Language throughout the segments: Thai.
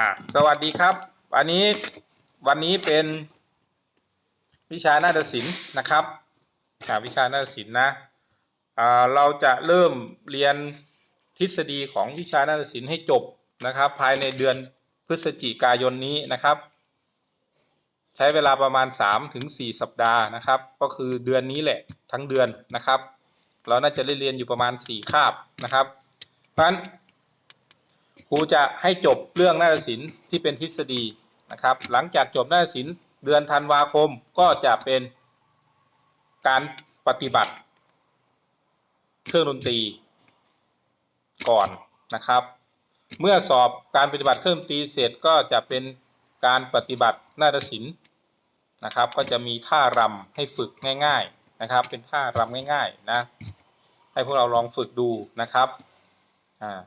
อ่าสวัสดีครับ อันนี้วันนี้เป็นวิชานาฏศิลป์นะครับอ่าวิชานาฏศิลป์นะอ่าเราจะเริ่มเรียนทฤษฎีของวิชานาฏศิลป์ให้จบนะครับ ภายในเดือนพฤศจิกายนนี้นะครับ ใช้เวลาประมาณ 3-4ถึงสัปดาห์นะครับ ก็คือเดือนนี้แหละทั้งเดือนนะครับ เราน่าจะได้เรียนอยู่ประมาณ 4 คาบนะครับ เพราะฉะนั้น ครูจะให้จบเรื่องนาฏศิลป์ที่เป็นทฤษฎีนะครับ หลังจากจบนาฏศิลป์เดือนธันวาคมก็จะเป็นการปฏิบัติ เครื่องดนตรีก่อนนะครับ เมื่อสอบการปฏิบัติเครื่องดนตรีเสร็จก็จะเป็นการปฏิบัตินาฏศิลป์นะครับ ก็จะมีท่ารำให้ฝึกง่าย ๆนะครับ เป็นท่ารำง่าย ๆ นะ ให้พวกเราลองฝึกดูนะครับอ่า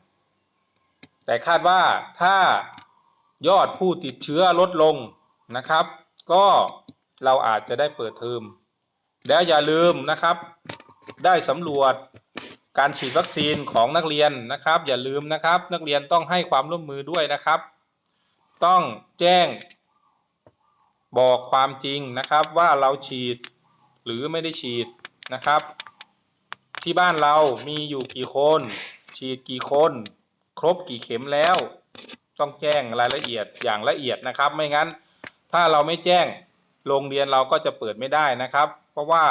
แต่คาดว่าถ้ายอดผู้ติดเชื้อลดลงนะครับ ก็เราอาจจะได้เปิดเทอมแล้วอย่าลืมนะครับ ได้สำรวจการฉีดวัคซีนของนักเรียนนะครับ อย่าลืมนะครับ นักเรียนต้องให้ความร่วมมือด้วยนะครับ ต้องแจ้ง บอกความจริงนะครับว่าเราฉีดหรือไม่ได้ฉีดนะครับ ที่บ้านเรามีอยู่กี่คน ฉีดกี่คน ครบกี่เข็มแล้ว ต้องแจ้งรายละเอียดอย่างละเอียดนะครับ ไม่งั้นถ้าเราไม่แจ้งโรงเรียนเราก็จะเปิดไม่ได้นะครับ เพราะว่า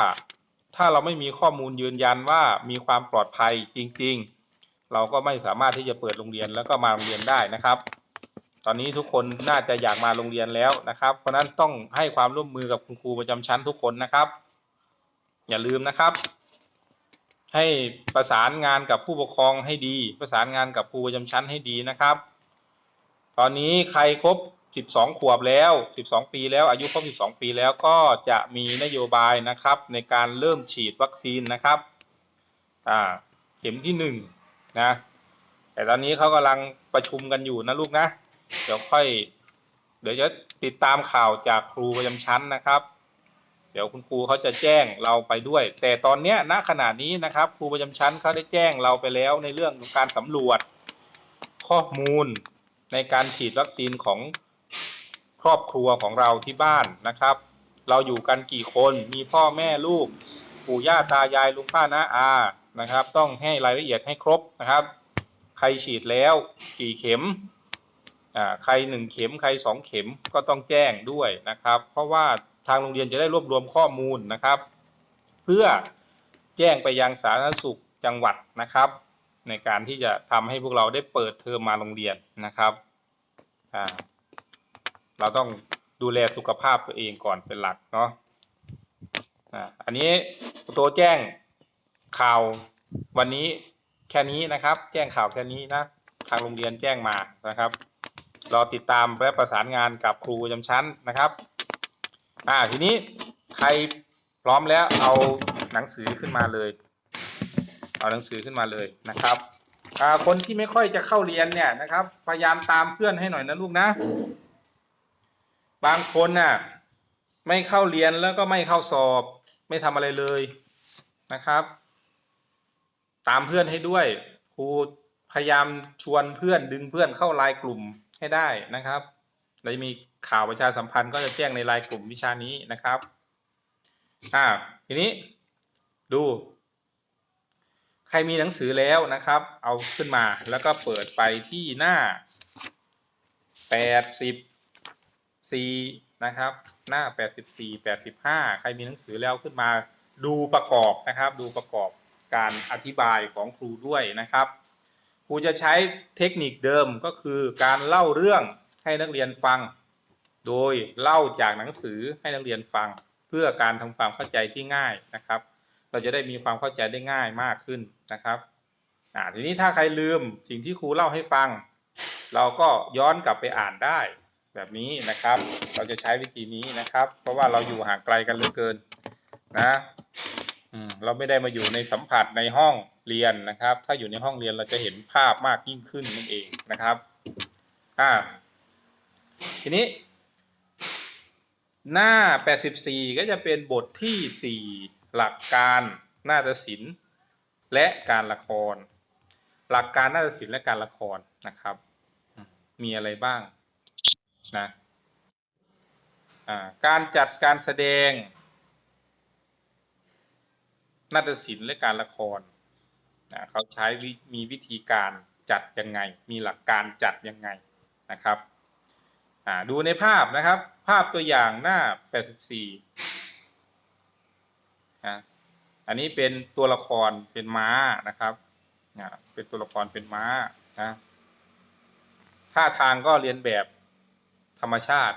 ถ้าเราไม่มีข้อมูลยืนยันว่ามีความปลอดภัยจริง ๆ เราก็ไม่สามารถที่จะเปิดโรงเรียนแล้วก็มาโรงเรียนได้นะครับ ตอนนี้ทุกคนน่าจะอยากมาโรงเรียนแล้วนะครับ เพราะฉะนั้นต้องให้ความร่วมมือกับคุณครูประจำชั้นทุกคนนะครับ อย่าลืมนะครับ ให้ประสานงานกับผู้ปกครองให้ดี ประสานงานกับครูประจำชั้นให้ดีนะครับ ตอนนี้ใครครบ 12 ขวบแล้ว 12 ปีแล้วอายุครบ 12 ปีแล้วก็จะมีนโยบายนะครับ ในการเริ่มฉีดวัคซีนนะครับอ่าเข็มที่1นะแต่ตอนนี้เขากำลังประชุมกันอยู่นะลูกนะ เดี๋ยวค่อย เดี๋ยวจะติดตามข่าวจากครูประจำชั้นนะครับ เดี๋ยวคุณครูเขาจะแจ้งเราไปด้วย แต่ตอนเนี้ยณขณะนี้นะครับ ครูประจำชั้นเขาได้แจ้งเราไปแล้วในเรื่องของการสำรวจข้อมูลในการฉีดวัคซีนของครอบครัวของเราที่บ้านนะครับ เราอยู่กันกี่คนมีพ่อแม่ลูกปู่ย่าตายายลุงป้าน้าอานะครับ ต้องให้รายละเอียดให้ครบนะครับ ใครฉีดแล้วกี่เข็มอ่าใครหนึ่งเข็มใครสองเข็มก็ต้องแจ้งด้วยนะครับ เพราะว่า ทางโรงเรียนจะได้รวบรวมข้อมูลนะครับ เพื่อแจ้งไปยังสาธารณสุขจังหวัดนะครับ ในการที่จะทำให้พวกเราได้เปิดเทอมมาโรงเรียนนะครับอ่าเราต้องดูแลสุขภาพตัวเองก่อนเป็นหลักเนาะอ่าอันนี้ตัวแจ้งข่าววันนี้แค่นี้นะครับ แจ้งข่าวแค่นี้นะทางโรงเรียนแจ้งมานะครับรอติดตามและประสานงานกับครูประจำชั้นนะครับ อ่าทีนี้ใครพร้อมแล้วเอาหนังสือขึ้นมาเลย เอาหนังสือขึ้นมาเลยนะครับอ่าคนที่ไม่ค่อยจะเข้าเรียนเนี่ยนะครับ พยายามตามเพื่อนให้หน่อยนะลูกนะ บางคนน่ะไม่เข้าเรียนแล้วก็ไม่เข้าสอบ ไม่ทำอะไรเลยนะครับ ตามเพื่อนให้ด้วยครูพยายามชวนเพื่อนดึงเพื่อนเข้าไลน์กลุ่มให้ได้นะครับเราจะมี ข่าวประชาสัมพันธ์ก็จะแจ้งในไลน์กลุ่มวิชานี้นะครับ อ่า ทีนี้ดู ใครมีหนังสือแล้วนะครับ เอาขึ้นมาแล้วก็เปิดไปที่หน้า 84 นะครับ หน้า 84 85 ใครมีหนังสือแล้วขึ้นมาดูประกอบนะครับ ดูประกอบการอธิบายของครูด้วยนะครับ ครูจะใช้เทคนิคเดิมก็คือการเล่าเรื่องให้นักเรียนฟัง โดยเล่าจากหนังสือให้นักเรียนฟังเพื่อการทำความเข้าใจที่ง่ายนะครับ เราจะได้มีความเข้าใจได้ง่ายมากขึ้นนะครับอ่าทีนี้ถ้าใครลืมสิ่งที่ครูเล่าให้ฟัง เราก็ย้อนกลับไปอ่านได้ แบบนี้นะครับ เราจะใช้วิธีนี้นะครับ เพราะว่าเราอยู่ห่างไกลกันเหลือเกินนะเราไม่ได้มาอยู่ในสัมผัสในห้องเรียนนะครับ ถ้าอยู่ในห้องเรียนเราจะเห็นภาพมากยิ่งขึ้นนั่นเองนะครับอ่าทีนี้ หน้า 84 ก็จะเป็นบทที่ 4 หลักการนาฏศิลป์และการละคร หลักการนาฏศิลป์และการละครนะครับ มีอะไรบ้างนะการจัดการแสดงนาฏศิลป์และการละครนะเขาใช้มีวิธีการจัดยังไง มีหลักการจัดยังไงนะครับดูในภาพนะครับาพตัวอย่างหน้า 84นะอันนี้เป็นตัวละครเป็นม้านะครับอ่าเป็นตัวละครเป็นม้านะท่าทางก็เรียนแบบธรรมชาติ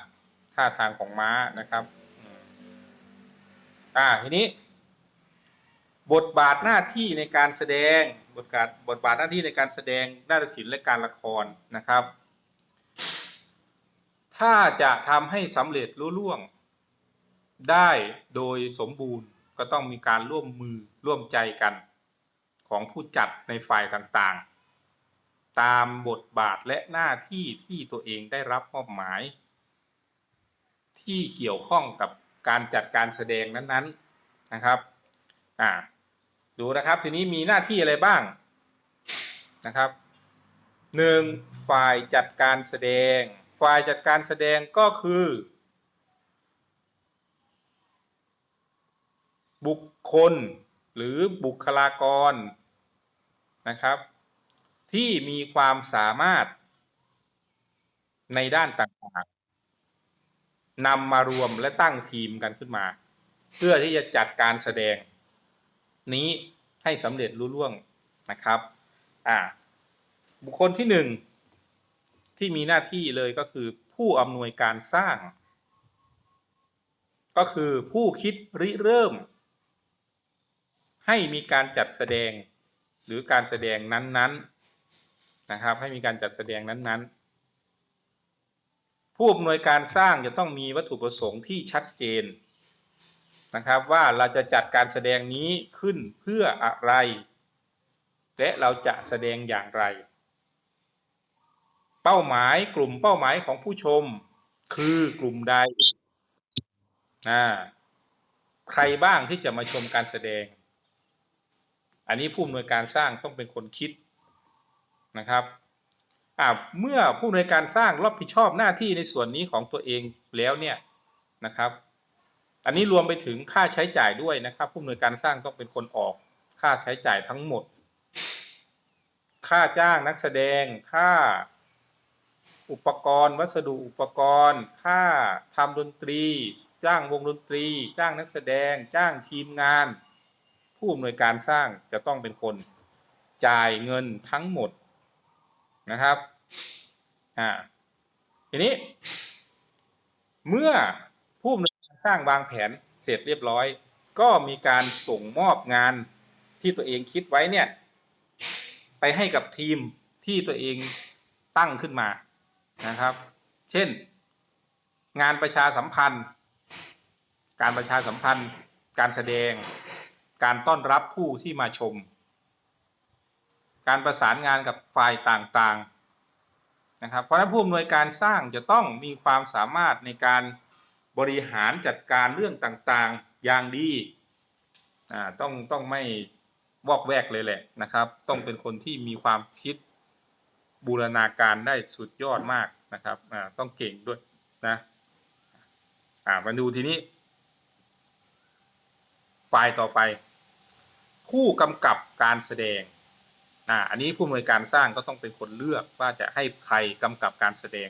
ท่าทางของม้านะครับอ่าทีนี้ บทบาทหน้าที่ในการแสดงบทบาทบทบาทหน้าที่ในการแสดงนาฏศิลป์และการละครนะครับ ถ้าจะทำให้สำเร็จรุ่ล่วง ได้โดยสมบูรณ์ก็ต้องมีการร่วมมือร่วมใจกันของผู้จัดในฝ่ายต่างๆ ตามบทบาทและหน้าที่ที่ตัวเองได้รับมอบหมาย ที่เกี่ยวข้องกับการจัดการแสดงนั้นๆนะครับอ่าดูนะครับทีนี้มีหน้าที่อะไรบ้างนะครับหนึ่งฝ่ายจัดการแสดง ฝ่ายจัดการแสดงก็คือ บุคคลหรือบุคลากรนะครับ ที่มีความสามารถในด้านต่างๆนำมารวมและตั้งทีมกันขึ้นมา เพื่อที่จะจัดการแสดง นี้ให้สำเร็จรุ่ล่วงนะครับ อ่า บุคคลที่หนึ่ง ที่มีหน้าที่เลยก็คือผู้อำนวยการสร้าง ก็คือผู้คิดริเริ่ม ให้มีการจัดแสดงหรือการแสดงนั้นๆนะครับให้มีการจัดแสดงนั้นๆ ผู้อำนวยการสร้างจะต้องมีวัตถุประสงค์ที่ชัดเจนนะครับว่าเราจะจัดการแสดงนี้ขึ้นเพื่ออะไร และเราจะแสดงอย่างไร เป้าหมายกลุ่มเป้าหมายของผู้ชม คือกลุ่มใดอ่าใครบ้างที่จะมาชมการแสดง อันนี้ผู้อำนวยการสร้างต้องเป็นคนคิดนะครับเมื่อผู้อำนวยการสร้างรับผิดชอบหน้าที่ในส่วนนี้ของตัวเองแล้วเนี่ยนะครับ อันนี้รวมไปถึงค่าใช้จ่ายด้วยนะครับ ผู้อำนวยการสร้างต้องเป็นคนออกค่าใช้จ่ายทั้งหมด ค่าจ้างนักแสดงค่า อุปกรณ์ วัสดุอุปกรณ์ ค่าทำดนตรี จ้างวงดนตรี จ้างนักแสดง จ้างทีมงาน ผู้อำนวยการสร้างจะต้องเป็นคนจ่ายเงินทั้งหมดนะครับอ่าทีนี้ เมื่อผู้อำนวยการสร้างวางแผนเสร็จเรียบร้อย ก็มีการส่งมอบงานที่ตัวเองคิดไว้เนี่ย ไปให้กับทีมที่ตัวเองตั้งขึ้นมา นะครับ เช่น งานประชาสัมพันธ์ การประชาสัมพันธ์ การแสดง การต้อนรับผู้ที่มาชม การประสานงานกับฝ่ายต่างๆนะครับ เพราะนั้นผู้อำนวยการสร้างจะต้องมีความสามารถในการบริหารจัดการเรื่องต่างๆอย่างดีต้องต้องไม่วอกแวกเลยแหละนะครับ ต้องเป็นคนที่มีความคิด บูรณาการได้สุดยอดมากนะครับต้องเก่งด้วยนะมาดูทีนี้ ไฟล์ต่อไป ผู้กำกับการแสดงอ่าอันนี้ผู้อำนวยการสร้างก็ต้องเป็นคนเลือกว่าจะให้ใครกำกับการแสดง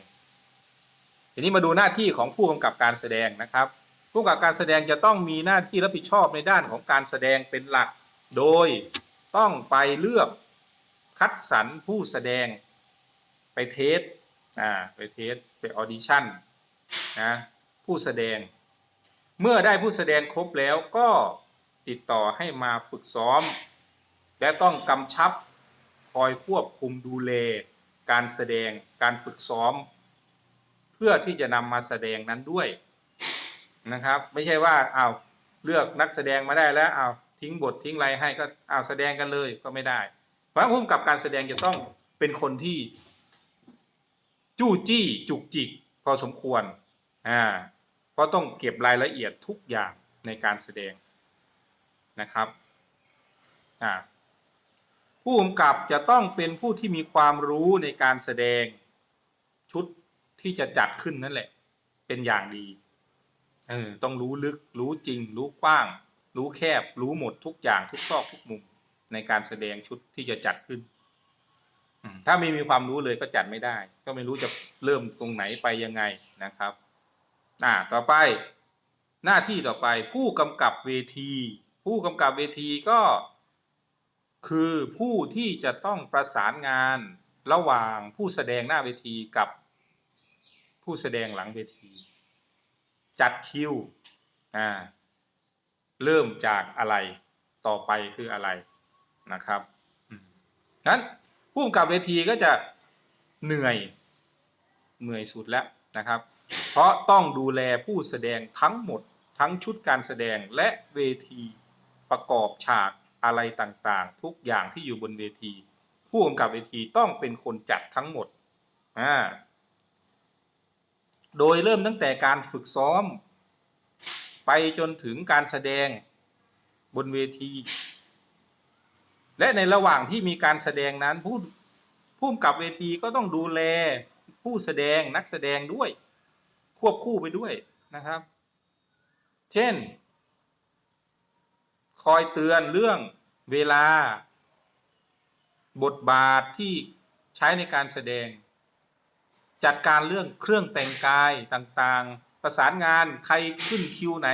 ทีนี้มาดูหน้าที่ของผู้กำกับการแสดงนะครับ ผู้กำกับการแสดงจะต้องมีหน้าที่รับผิดชอบในด้านของการแสดงเป็นหลัก โดยต้องไปเลือกคัดสรรผู้แสดง ไปเทสอ่าไปเทสไปออดิชั่นนะผู้แสดง เมื่อได้ผู้แสดงครบแล้วก็ติดต่อให้มาฝึกซ้อม และต้องกำชับคอยควบคุมดูแลการแสดงการฝึกซ้อม เพื่อที่จะนำมาแสดงนั้นด้วยนะครับ ไม่ใช่ว่าเอาเลือกนักแสดงมาได้แล้วเอาทิ้งบททิ้งไรให้ก็เอาแสดงกันเลยก็ไม่ได้เพราะงั้นผู้กับการแสดงจะต้องเป็นคนที่ จู้จี้จุกจิกพอสมควรอ่าเพราะต้องเก็บรายละเอียดทุกอย่างในการแสดงนะครับอ่าผู้กำกับจะต้องเป็นผู้ที่มีความรู้ในการแสดงชุดที่จะจัดขึ้นนั่นแหละ เป็นอย่างดีเออต้องรู้ลึกรู้จริง รู้กว้าง รู้แคบ รู้หมดทุกอย่างทุกซอกทุกมุมในการแสดงชุดที่จะจัดขึ้น ถ้าไม่มีความรู้เลยก็จัดไม่ได้ ก็ไม่รู้จะเริ่มตรงไหนไปยังไงนะครับ อ่า ต่อไป หน้าที่ต่อไปผู้กำกับเวที ผู้กำกับเวทีก็คือผู้ที่จะต้องประสานงานระหว่างผู้แสดงหน้าเวทีกับผู้แสดงหลังเวที จัดคิวอ่าเริ่มจากอะไรต่อไปคืออะไรนะครับนั้น ผู้กำกับเวทีก็จะเหนื่อยเหนื่อยสุดแล้วนะครับ เพราะต้องดูแลผู้แสดงทั้งหมดทั้งชุดการแสดงและเวทีประกอบฉากอะไรต่างๆ ทุกอย่างที่อยู่บนเวที ผู้กำกับเวทีต้องเป็นคนจัดทั้งหมดอ่าโดยเริ่มตั้งแต่การฝึกซ้อม ไปจนถึงการแสดงบนเวที และในระหว่างที่มีการแสดงนั้นผู้ผู้กำกับเวทีก็ต้องดูแลผู้แสดงนักแสดงด้วย ควบคู่ไปด้วยนะครับ เช่น คอยเตือนเรื่องเวลา บทบาทที่ใช้ในการแสดง จัดการเรื่องเครื่องแต่งกายต่างๆ ประสานงานใครขึ้นคิวไหน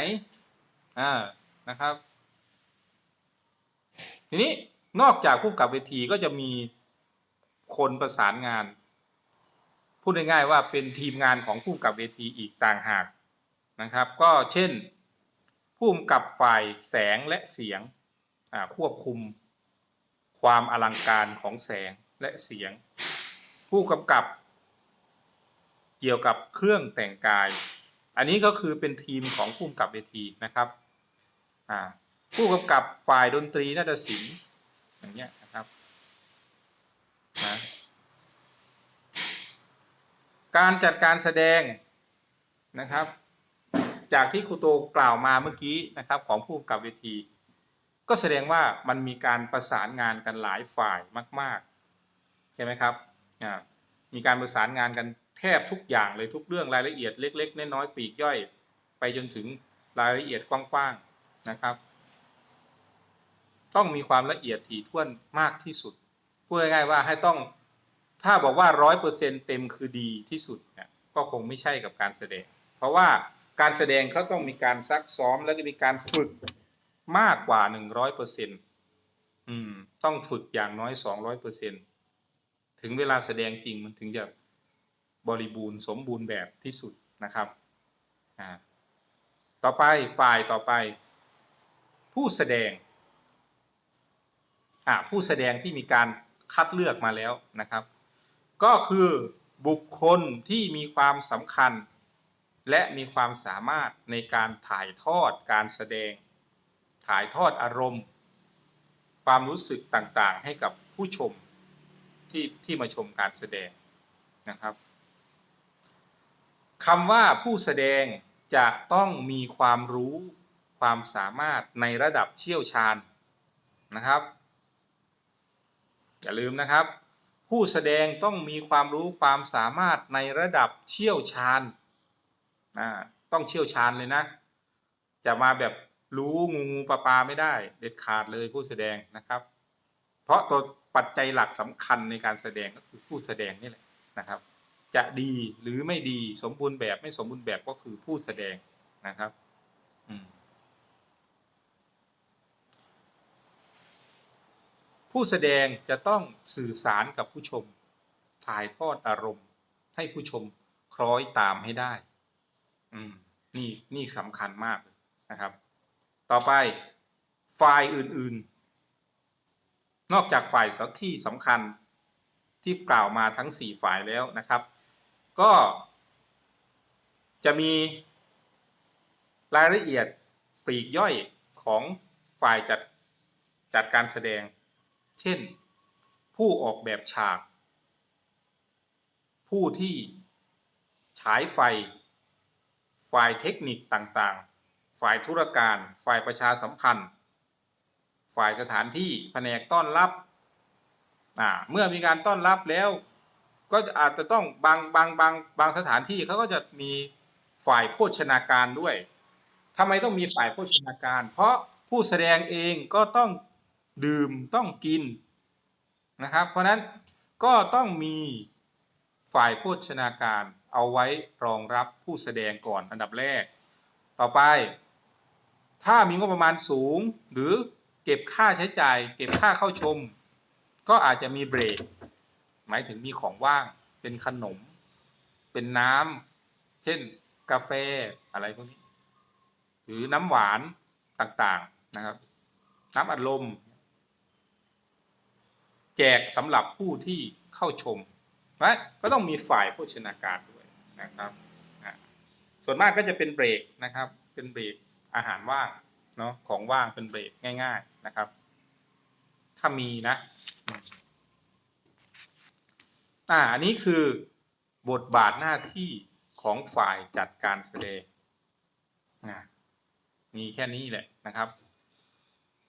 อ่านะครับ ทีนี้ นอกจากผู้กำกับเวทีก็จะมีคนประสานงาน พูดง่ายๆว่าเป็นทีมงานของผู้กำกับเวทีอีกต่างหากนะครับ ก็เช่นผู้กำกับฝ่ายแสงและเสียงควบคุมความอลังการของแสงและเสียง ผู้กำกับเกี่ยวกับเครื่องแต่งกาย อันนี้ก็คือเป็นทีมของผู้กำกับเวทีนะครับผู้กำกับฝ่ายดนตรีนาฏศิลป์ อย่างเงี้ยนะครับนะการจัดการแสดงนะครับ จากที่ครูโตกล่าวมาเมื่อกี้นะครับของผู้กับเวที ก็แสดงว่ามันมีการประสานงานกันหลายฝ่ายมากๆใช่ไหมครับมีการประสานงานกันแทบทุกอย่างเลยทุกเรื่องรายละเอียดเล็ก ๆ น้อยๆปีกย่อย ไปจนถึงรายละเอียดกว้างๆนะครับ ต้องมีความละเอียดถี่ถ้วนมากที่สุดพูดง่ายๆว่าให้ต้องถ้าบอกว่าร้อยเปอร์เซ็นเต็มคือดีที่สุดเนี่ยก็คงไม่ใช่กับการแสดง เพราะว่าการแสดงเขาต้องมีการซักซ้อมแล้วก็มีการฝึกมากกว่าหนึ่งร้อยเปอร์เซ็นต์อืมต้องฝึกอย่างน้อยสองร้อยเปอร์เซ็นต์ถึงเวลาแสดงจริงมันถึงจะบริบูรณ์สมบูรณ์แบบที่สุดนะครับต่อไปฝ่ายต่อไป ผู้แสดง ผู้แสดงที่มีการคัดเลือกมาแล้วนะครับ ก็คือบุคคลที่มีความสำคัญ และมีความสามารถในการถ่ายทอดการแสดง ถ่ายทอดอารมณ์ ความรู้สึกต่างๆ ให้กับผู้ชมที่ที่มาชมการแสดงนะครับคำว่าผู้แสดงจะต้องมีความรู้ความสามารถในระดับเชี่ยวชาญนะครับ อย่าลืมนะครับ ผู้แสดงต้องมีความรู้ความสามารถในระดับเชี่ยวชาญนะต้องเชี่ยวชาญเลยนะ จะมาแบบรู้งูงูปลาปลาไม่ได้ เด็ดขาดเลยผู้แสดงนะครับ เพราะตัวปัจจัยหลักสำคัญในการแสดงก็คือผู้แสดงนี่แหละนะครับ จะดีหรือไม่ดีสมบูรณ์แบบไม่สมบูรณ์แบบก็คือผู้แสดงนะครับ อืม ผู้แสดงจะต้องสื่อสารกับผู้ชม ถ่ายทอดอารมณ์ ให้ผู้ชมคล้อยตามให้ได้ อืม นี่นี่สำคัญมากนะครับ ต่อไปฝ่ายอื่นๆ นอกจากฝ่ายที่สำคัญที่กล่าวมาทั้ง 4 ฝ่ายแล้วนะครับ ก็จะมีรายละเอียดปลีกย่อยของฝ่ายจัดจัดการแสดง เช่น ผู้ออกแบบฉาก ผู้ที่ฉายไฟ ฝ่ายเทคนิคต่างๆ ฝ่ายธุรการ ฝ่ายประชาสัมพันธ์ ฝ่ายสถานที่แผนกต้อนรับ เมื่อมีการต้อนรับแล้ว ก็อาจจะต้องบางบางบางบางสถานที่เขาก็จะมีฝ่ายโภชนาการด้วยทำไมต้องมีฝ่ายโภชนาการ เพราะผู้แสดงเองก็ต้อง ดื่มต้องกินนะครับ เพราะนั้นก็ต้องมีฝ่ายโภชนาการเอาไว้รองรับผู้แสดงก่อนอันดับแรก ต่อไป ถ้ามีงบประมาณสูง หรือเก็บค่าใช้จ่าย เก็บค่าเข้าชม ก็อาจจะมีเบรก หมายถึงมีของว่างเป็นขนม เป็นน้ำเช่นกาแฟอะไรพวกนี้ หรือน้ำหวานต่างๆนะครับ น้ำอัดลม แจกสำหรับผู้ที่เข้าชมนะก็ต้องมีฝ่ายโภชนาการด้วยนะครับส่วนมากก็จะเป็นเบรกนะครับ เป็นเบรกอาหารว่างเนาะของว่างเป็นเบรกง่าย ๆนะครับ ถ้ามีนะอ่าอันนี้คือบทบาทหน้าที่ของฝ่ายจัดการแสดงนะมีแค่นี้แหละนะครับ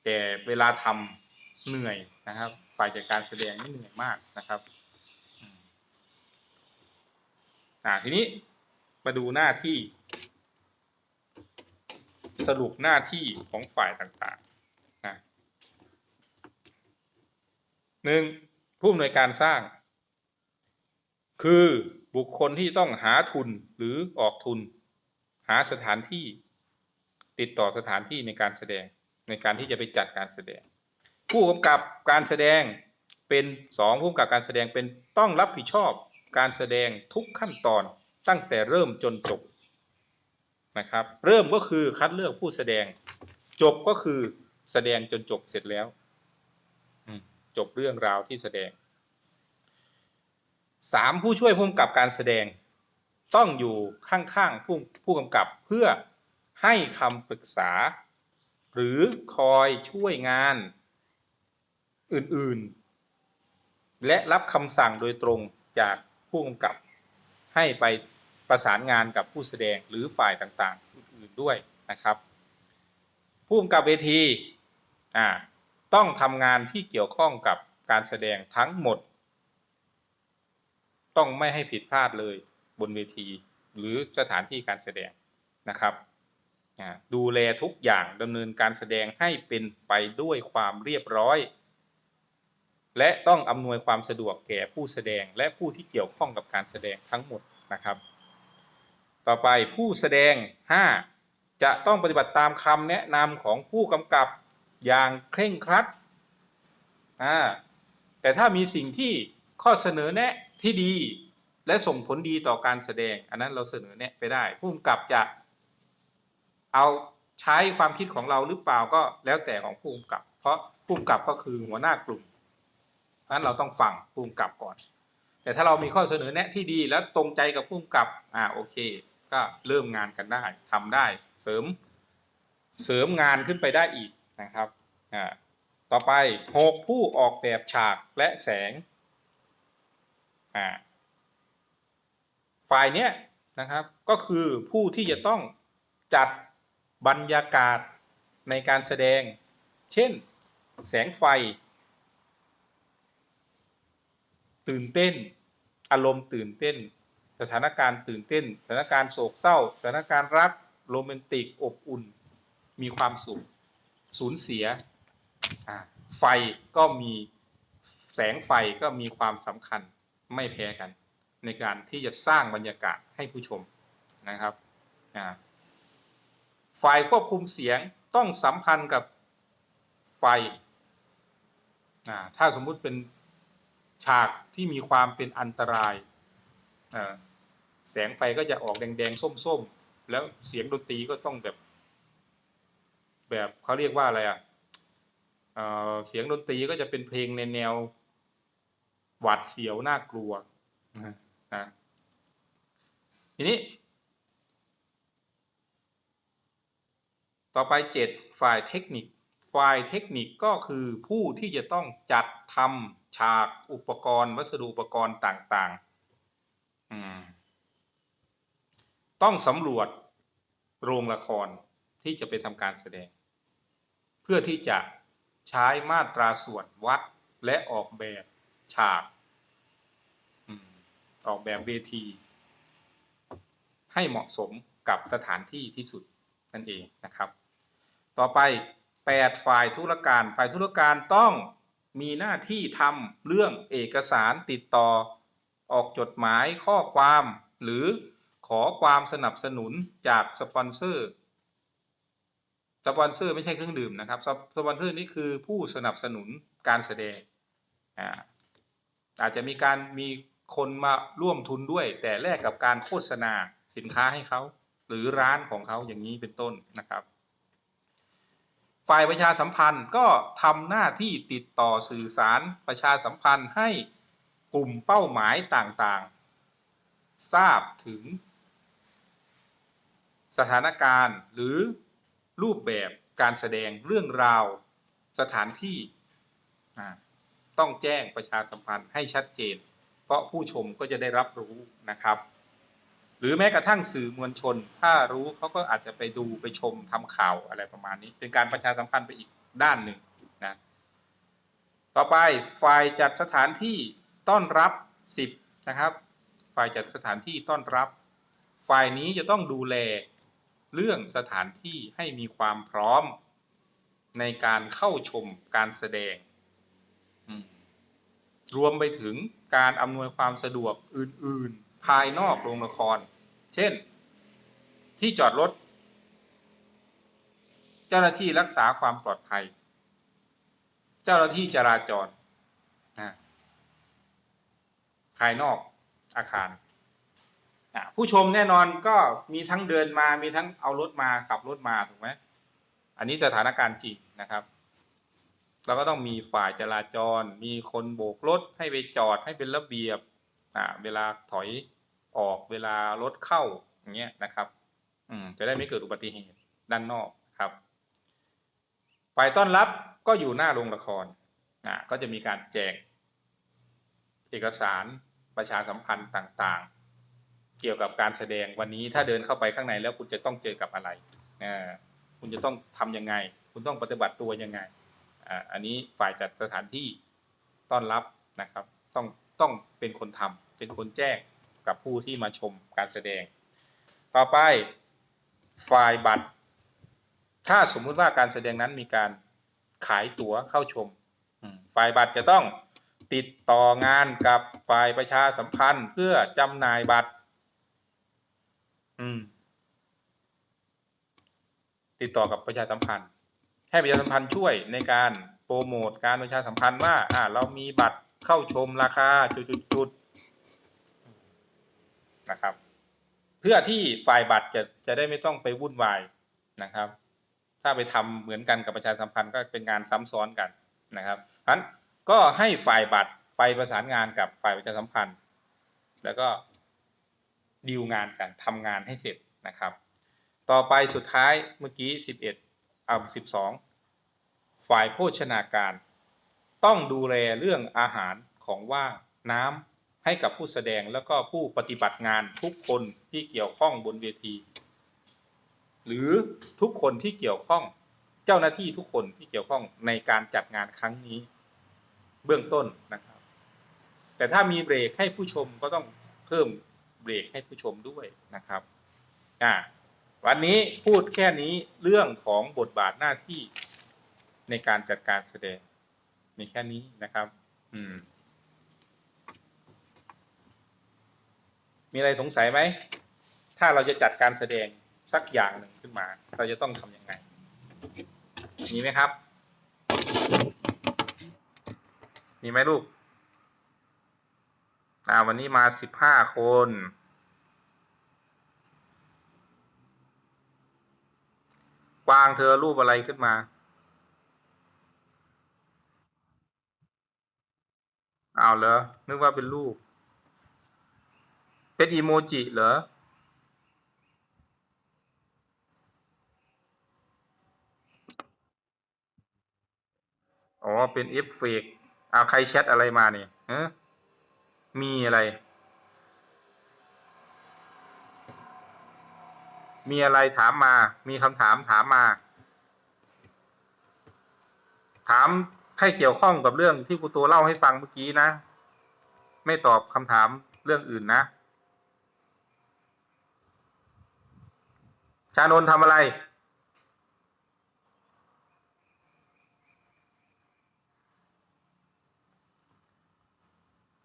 แต่เวลาทำเหนื่อยนะครับ ฝ่ายจัดการแสดงนี่เหนื่อยมากนะครับอ่าทีนี้มาดูหน้าที่ สรุปหน้าที่ของฝ่ายต่างๆนะหนึ่งผู้อำนวยการสร้าง คือบุคคลที่ต้องหาทุนหรือออกทุน หาสถานที่ติดต่อสถานที่ในการแสดงในการที่จะไปจัดการแสดง ผู้กำกับการแสดงเป็นสองผู้กำกับการแสดงเป็นต้องรับผิดชอบการแสดงทุกขั้นตอนตั้งแต่เริ่มจนจบนะครับ เริ่มก็คือคัดเลือกผู้แสดง จบก็คือแสดงจนจบเสร็จแล้วจบเรื่องราวที่แสดงสามผู้ช่วยผู้กำกับการแสดง ต้องอยู่ข้างๆผู้ผู้กำกับเพื่อให้คำปรึกษา หรือคอยช่วยงาน อื่นๆ และรับคำสั่งโดยตรงจากผู้กำกับ ให้ไปประสานงานกับผู้แสดงหรือฝ่ายต่างๆ อื่นๆด้วยนะครับ ผู้กำกับเวทีอ่าต้องทำงานที่เกี่ยวข้องกับการแสดงทั้งหมด ต้องไม่ให้ผิดพลาดเลยบนเวที หรือสถานที่การแสดงนะครับอ่าดูแลทุกอย่างดำเนินการแสดงให้เป็นไปด้วยความเรียบร้อย และต้องอำนวยความสะดวกแก่ผู้แสดงและผู้ที่เกี่ยวข้องกับการแสดงทั้งหมดนะครับ ต่อไปผู้แสดง 5 จะต้องปฏิบัติตามคำแนะนำของผู้กำกับอย่างเคร่งครัดแต่ถ้ามีสิ่งที่ข้อเสนอแนะที่ดีและส่งผลดีต่อการแสดง อันนั้นเราเสนอแนะไปได้ ผู้กำกับจะเอาใช้ความคิดของเราหรือเปล่าก็แล้วแต่ของผู้กำกับ เพราะผู้กำกับก็คือหัวหน้ากลุ่ม นั้นเราต้องฟังผู้กกับก่อน แต่ถ้าเรามีข้อเสนอแนะที่ดีแล้วตรงใจกับผู้กกับอ่าโอเค ก็เริ่มงานกันได้ทำได้เสริมเสริมงานขึ้นไปได้อีกนะครับอ่าต่อไปหกผู้ออกแบบฉากและแสงอ่าฝ่ายเนี้ยนะครับก็คือผู้ที่จะต้องจัดบรรยากาศในการแสดง เช่น แสงไฟ ตื่นเต้น อารมณ์ตื่นเต้น สถานการณ์ตื่นเต้น สถานการณ์โศกเศร้า สถานการณ์รักโรแมนติกอบอุ่น มีความสุขสูญเสีย ไฟก็มีแสงไฟก็มีความสำคัญไม่แพ้กัน ในการที่จะสร้างบรรยากาศให้ผู้ชมนะครับอ่าฝ่ายควบคุมเสียงต้องสัมพันธ์กับไฟ ถ้าสมมุติเป็น ฉากที่มีความเป็นอันตรายแสงไฟก็จะออกแดงๆ ส้มๆ แล้วเสียงดนตรีก็ต้องแบบ แบบเขาเรียกว่าอะไรอะเออเสียงดนตรีก็จะเป็นเพลงในแนวหวาดเสียวน่ากลัวนะทีนี้ ต่อไป7ฝ่ายเทคนิค ฝ่ายเทคนิคก็คือผู้ที่จะต้องจัดทำฉากอุปกรณ์ วัสดุอุปกรณ์ต่างๆ ต้องสำรวจโรงละครที่จะไปทำการแสดง เพื่อที่จะใช้มาตราส่วนวัดและออกแบบฉากออกแบบเวที ให้เหมาะสมกับสถานที่ที่สุดนั่นเองนะครับ ต่อไป 8 ฝ่ายธุรการ ฝ่ายธุรการต้องมีหน้าที่ทำเรื่องเอกสารติดต่อ ออกจดหมายข้อความ หรือขอความสนับสนุนจากสปอนเซอร์ สปอนเซอร์ไม่ใช่เครื่องดื่มนะครับ สปอนเซอร์นี่คือผู้สนับสนุนการแสดงอ่าอาจจะมีการมีคนมาร่วมทุนด้วย แต่แลกกับการโฆษณาสินค้าให้เขา หรือร้านของเขาอย่างนี้เป็นต้นนะครับ ฝ่ายประชาสัมพันธ์ก็ทำหน้าที่ติดต่อสื่อสารประชาสัมพันธ์ให้กลุ่มเป้าหมายต่างๆ ทราบถึง สถานการณ์หรือรูปแบบการแสดงเรื่องราวสถานที่ต้องแจ้งประชาสัมพันธ์ให้ชัดเจน เพราะผู้ชมก็จะได้รับรู้นะครับ หรือแม้กระทั่งสื่อมวลชน ถ้ารู้เขาก็อาจจะไปดูไปชมทำข่าวอะไรประมาณนี้ เป็นการประชาสัมพันธ์ไปอีกด้านหนึ่งนะต่อไปฝ่ายจัดสถานที่ต้อนรับ 10นะครับฝ่ายจัดสถานที่ต้อนรับ ฝ่ายนี้จะต้องดูแลเรื่องสถานที่ให้มีความพร้อมในการเข้าชมการแสดง รวมไปถึงการอำนวยความสะดวกอื่น ๆ ภายนอกโรงละคร เช่น ที่จอดรถ เจ้าหน้าที่รักษาความปลอดภัย เจ้าหน้าที่จราจรนะภายนอกอาคารอะผู้ชมแน่นอนก็มีทั้งเดินมามีทั้งเอารถมาขับรถมาถูกไหมอันนี้สถานการณ์จริงนะครับเราก็ต้องมีฝ่ายจราจร มีคนโบกรถให้ไปจอดให้เป็นระเบียบ อ่าเวลาถอยออกเวลารถเข้าอย่างเงี้ยนะครับ อืมจะได้ไม่เกิดอุบัติเหตุด้านนอกครับฝ่ายต้อนรับก็อยู่หน้าโรงละครอ่าก็จะมีการแจก เอกสารประชาสัมพันธ์ต่างๆ เกี่ยวกับการแสดงวันนี้ถ้าเดินเข้าไปข้างในแล้วคุณจะต้องเจอกับอะไรอ่าคุณจะต้องทำยังไง คุณต้องปฏิบัติตัวยังไงอ่าอันนี้ฝ่ายจัดสถานที่ต้อนรับนะครับ ต้อง ต้องเป็นคนทำเป็นคนแจ้งกับผู้ที่มาชมการแสดง ต่อไปฝ่ายบัตร ถ้าสมมุติว่าการแสดงนั้นมีการขายตั๋วเข้าชมฝ่ายบัตรจะต้องติดต่องานกับฝ่ายประชาสัมพันธ์เพื่อจำหน่ายบัตร ติดต่อกับประชาสัมพันธ์ ให้ประชาสัมพันธ์ช่วยในการโปรโมทการประชาสัมพันธ์ว่า อ่า เรามีบัตร เข้าชมราคาจุดๆนะครับ เพื่อที่ฝ่ายบัตรจะจะได้ไม่ต้องไปวุ่นวายนะครับ ถ้าไปทำเหมือนกันกับประชาสัมพันธ์ก็เป็นงานซ้ำซ้อนกันนะครับเพราะฉะนั้นก็ให้ฝ่ายบัตรไปประสานงานกับฝ่ายประชาสัมพันธ์ แล้วก็ดีลงานกันทำงานให้เสร็จนะครับ ต่อไปสุดท้ายเมื่อกี้ 11อ่า12 ฝ่ายโภชนาการ ต้องดูแลเรื่องอาหารของว่างน้ำให้กับผู้แสดงแล้วก็ผู้ปฏิบัติงานทุกคนที่เกี่ยวข้องบนเวที หรือทุกคนที่เกี่ยวข้องเจ้าหน้าที่ทุกคนที่เกี่ยวข้องในการจัดงานครั้งนี้ เบื้องต้นนะครับ แต่ถ้ามีเบรกให้ผู้ชมก็ต้องเพิ่มเบรกให้ผู้ชมด้วยนะครับอ่าวันนี้พูดแค่นี้เรื่องของบทบาทหน้าที่ในการจัดการแสดง มีแค่นี้นะครับ อืม มีอะไรสงสัยไหม ถ้าเราจะจัดการแสดงสักอย่างหนึ่งขึ้นมา เราจะต้องทำยังไง มีไหมครับ มีไหมลูกอ่าวันนี้มาสิบห้าคนวางเธอรูปอะไรขึ้นมา อ้าวเหรอ นึกว่าเป็นรูป เป็นอีโมจิเหรอ อ๋อ เป็นเอฟเฟกต์อ้าใครแชทอะไรมาเนี่ยฮะมีอะไร มีอะไรถามมา มีคำถามถามมา ถาม ให้เกี่ยวข้องกับเรื่องที่ครูตัวเล่าให้ฟังเมื่อกี้นะ ไม่ตอบคำถามเรื่องอื่นนะ ชานนทำอะไร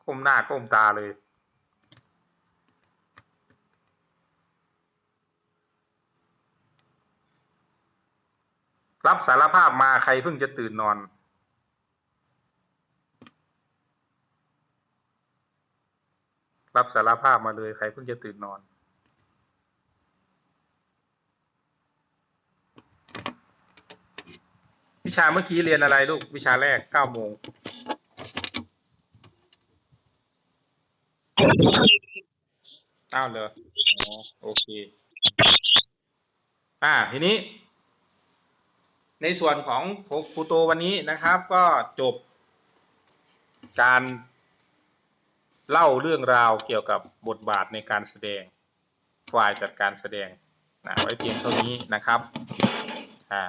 ก้มหน้าก้มตาเลยรับสารภาพมาใครเพิ่งจะตื่นนอน รับสารภาพมาเลยใครเพิ่งจะตื่นนอนวิชาเมื่อกี้เรียนอะไรลูก วิชาแรกเก้าโมงอ้าวเหรออ๋อโอเค อ่าทีนี้ ในส่วนของครูโตวันนี้นะครับ ก็จบการ เล่าเรื่องราวเกี่ยวกับบทบาทในการแสดงฝ่ายจัดการแสดงนะไว้เพียงเท่านี้นะครับอ่า